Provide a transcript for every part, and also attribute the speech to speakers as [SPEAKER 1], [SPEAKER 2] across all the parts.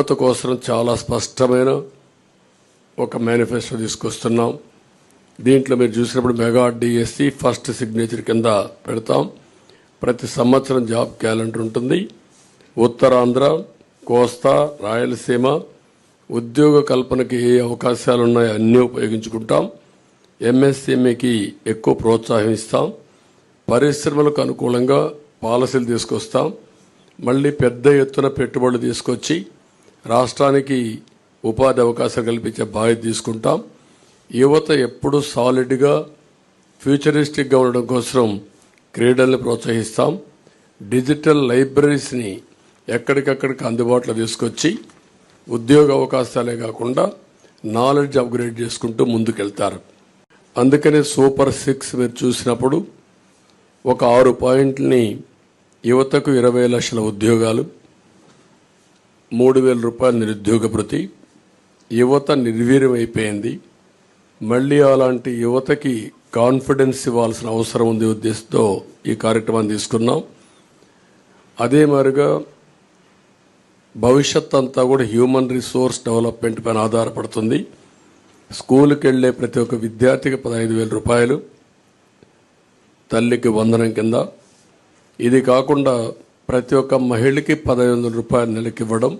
[SPEAKER 1] యువత కోసం చాలా స్పష్టమైన ఒక మేనిఫెస్టో తీసుకొస్తున్నాం. దీంట్లో మీరు చూసినప్పుడు మెగా డిఎస్సి ఫస్ట్ సిగ్నేచర్ కింద పెడతాం. ప్రతి సంవత్సరం జాబ్ క్యాలెండర్ ఉంటుంది. ఉత్తరాంధ్ర కోస్తా రాయలసీమ ఉద్యోగ కల్పనకి ఏ అవకాశాలు ఉన్నాయో అన్నీ ఉపయోగించుకుంటాం. ఎంఎస్ఎంఈకి ఎక్కువ ప్రోత్సాహం ఇస్తాం. పరిశ్రమలకు అనుకూలంగా పాలసీలు తీసుకొస్తాం. మళ్ళీ పెద్ద ఎత్తున పెట్టుబడులు తీసుకొచ్చి రాష్ట్రానికి ఉపాధి అవకాశాలు కల్పించే బాధ్యత తీసుకుంటాం. యువత ఎప్పుడు సాలిడ్గా ఫ్యూచరిస్టిక్గా ఉండడం కోసం క్రీడల్ని ప్రోత్సహిస్తాం. డిజిటల్ లైబ్రరీస్ని ఎక్కడికక్కడికి అందుబాటులో తీసుకొచ్చి ఉద్యోగ అవకాశాలే కాకుండా నాలెడ్జ్ అప్గ్రేడ్ చేసుకుంటూ ముందుకెళ్తారు. అందుకనే సూపర్ సిక్స్ మీరు చూసినప్పుడు ఒక ఆరు పాయింట్లని యువతకు ఇరవై లక్షల ఉద్యోగాలు మూడు వేల రూపాయల నిరుద్యోగ ప్రతి. యువత నిర్వీర్యమైపోయింది. మళ్ళీ అలాంటి యువతకి కాన్ఫిడెన్స్ ఇవ్వాల్సిన అవసరం ఉంది ఉద్దేశంతో ఈ కార్యక్రమాన్ని తీసుకున్నాం. అదే మాదిరిగా భవిష్యత్ అంతా కూడా హ్యూమన్ రిసోర్స్ డెవలప్మెంట్ పైన ఆధారపడుతుంది. స్కూల్కి వెళ్ళే ప్రతి ఒక్క విద్యార్థికి పదహైదు వేల రూపాయలు తల్లికి వందనం కింద. ఇది కాకుండా ప్రతి ఒక్క మహిళకి పదహైదు వందల రూపాయలు నెలకి ఇవ్వడం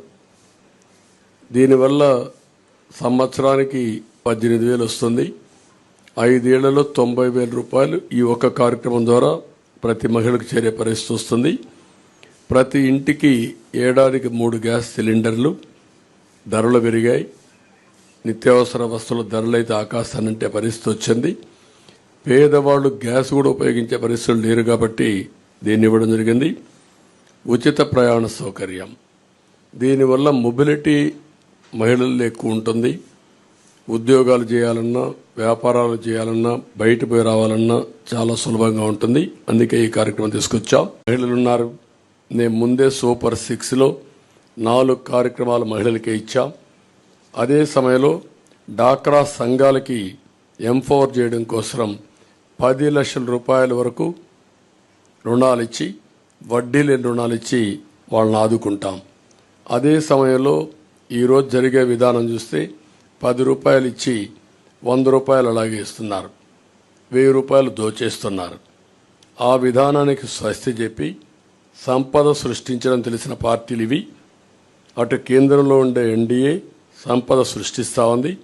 [SPEAKER 1] దీనివల్ల సంవత్సరానికి పద్దెనిమిది వేలు వస్తుంది. ఐదేళ్ళలో తొంభై వేల రూపాయలు ఈ ఒక్క కార్యక్రమం ద్వారా ప్రతి మహిళకు చేరే పరిస్థితి వస్తుంది. ప్రతి ఇంటికి ఏడాదికి మూడు గ్యాస్ సిలిండర్లు ధరలు పెరిగాయి. నిత్యావసర వస్తువుల ధరలు అయితే ఆకాశానంటే పరిస్థితి వచ్చింది. పేదవాళ్ళు గ్యాస్ కూడా ఉపయోగించే పరిస్థితులు లేరు కాబట్టి దీన్ని ఇవ్వడం జరిగింది. ఉచిత ప్రయాణ సౌకర్యం. దీనివల్ల మొబిలిటీ మహిళల్లో ఎక్కువ ఉంటుంది. ఉద్యోగాలు చేయాలన్నా వ్యాపారాలు చేయాలన్నా బయట పోయి రావాలన్నా చాలా సులభంగా ఉంటుంది. అందుకే ఈ కార్యక్రమం తీసుకొచ్చాం. మహిళలు ఉన్నారు. నేను ముందే సూపర్ సిక్స్లో నాలుగు కార్యక్రమాలు మహిళలకే ఇచ్చాం. అదే సమయంలో డాక్రా సంఘాలకి ఎంపవర్ చేయడం కోసం పది లక్షల రూపాయల వరకు రుణాలు ఇచ్చి వడ్డీ లేని రుణాలు ఇచ్చి వాళ్ళని ఆదుకుంటాం. అదే సమయంలో ఈరోజు జరిగే విధానం చూస్తే పది రూపాయలు ఇచ్చి వంద రూపాయలు అలాగే ఇస్తున్నారు. వెయ్యి రూపాయలు దోచేస్తున్నారు. ఆ విధానానికి స్వస్తి చెప్పి సంపద సృష్టించడం తెలిసిన పార్టీలు ఇవి. అటు కేంద్రంలో ఉండే ఎన్డీఏ సంపద సృష్టిస్తూ ఉంది.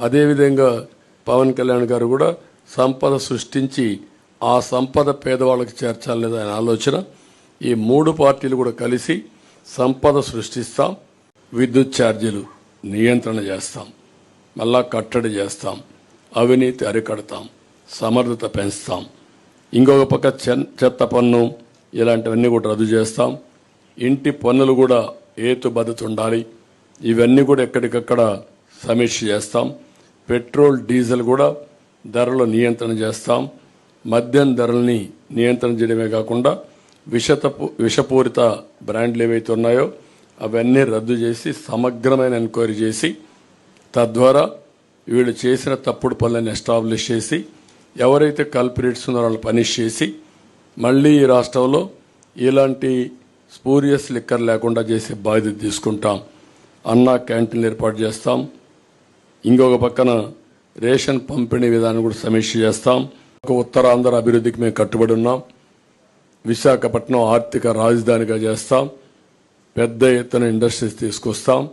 [SPEAKER 1] అదేవిధంగా పవన్ కళ్యాణ్ గారు కూడా సంపద సృష్టించి ఆ సంపద పేదవాళ్ళకి చేర్చాలనేది ఆయన ఆలోచన. ఈ మూడు పార్టీలు కూడా కలిసి సంపద సృష్టిస్తాం విద్యుత్ ఛార్జీలు నియంత్రణ చేస్తాం మళ్ళా కట్టడి చేస్తాం అవినీతి అరికడతాం సమర్థత పెంచుతాం. ఇంకొక పక్క చెత్త పన్ను ఇలాంటివన్నీ కూడా రద్దు చేస్తాం. ఇంటి పన్నులు కూడా ఏతుబద్ధత ఉండాలి. ఇవన్నీ కూడా ఎక్కడికక్కడ సమీక్ష చేస్తాం. పెట్రోల్ డీజిల్ కూడా ధరలు నియంత్రణ చేస్తాం. మద్యం ధరల్ని నియంత్రణ చేయడమే కాకుండా విషతపు విషపూరిత బ్రాండ్లు ఏవైతే ఉన్నాయో అవన్నీ రద్దు చేసి సమగ్రమైన ఎంక్వైరీ చేసి తద్వారా వీళ్ళు చేసిన తప్పుడు పనులను ఎస్టాబ్లిష్ చేసి ఎవరైతే కల్పరేట్స్ ఉన్నారో వాళ్ళు పనిష్ చేసి మళ్ళీ ఈ రాష్ట్రంలో ఇలాంటి స్పూరియస్ లిక్కర్ లేకుండా చేసే బాధ్యత తీసుకుంటాం. అన్నా క్యాంటీన్లు ఏర్పాటు చేస్తాం. ఇంకొక పక్కన రేషన్ పంపిణీ విధానం కూడా సమీక్ష చేస్తాం. ఒక ఉత్తరాంధ్ర అభివృద్ధికి మేము కట్టుబడి ఉన్నాం. విశాఖపట్నం ఆర్థిక రాజధానిగా చేస్తాం. పెద్ద ఎత్తున ఇండస్ట్రీస్ తీసుకొస్తాం.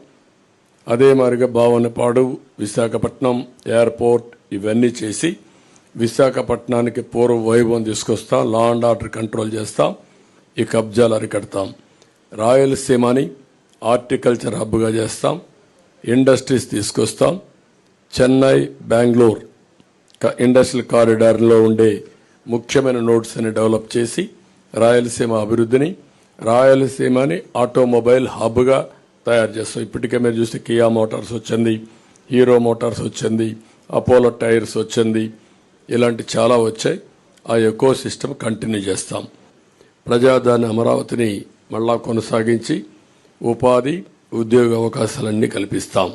[SPEAKER 1] అదే మాదిరిగా భావనపాడు విశాఖపట్నం ఎయిర్పోర్ట్ ఇవన్నీ చేసి విశాఖపట్నానికి పూర్వ వైభవం తీసుకొస్తాం. లా అండ్ ఆర్డర్ కంట్రోల్ చేస్తాం. ఈ కబ్జాలు అరికడతాం. రాయలసీమని హార్టికల్చర్ హబ్గా చేస్తాం. ఇండస్ట్రీస్ తీసుకొస్తాం. చెన్నై బెంగళూరు ఇండస్ట్రియల్ కారిడార్లో ఉండే ముఖ్యమైన నోట్స్ని డెవలప్ చేసి రాయలసీమ అభివృద్ధిని రాయలసీమని ఆటోమొబైల్ హబ్గా తయారు చేస్తాం. ఇప్పటికే మీరు చూస్తే కియా మోటార్స్ వచ్చింది హీరో మోటార్స్ వచ్చింది అపోలో టైర్స్ వచ్చింది ఇలాంటి చాలా వచ్చాయి. ఆ ఎకో సిస్టమ్ కంటిన్యూ చేస్తాం. ప్రజాదాని అమరావతిని మళ్ళా కొనసాగించి ఉపాధి ఉద్యోగ అవకాశాలన్నీ కల్పిస్తాం.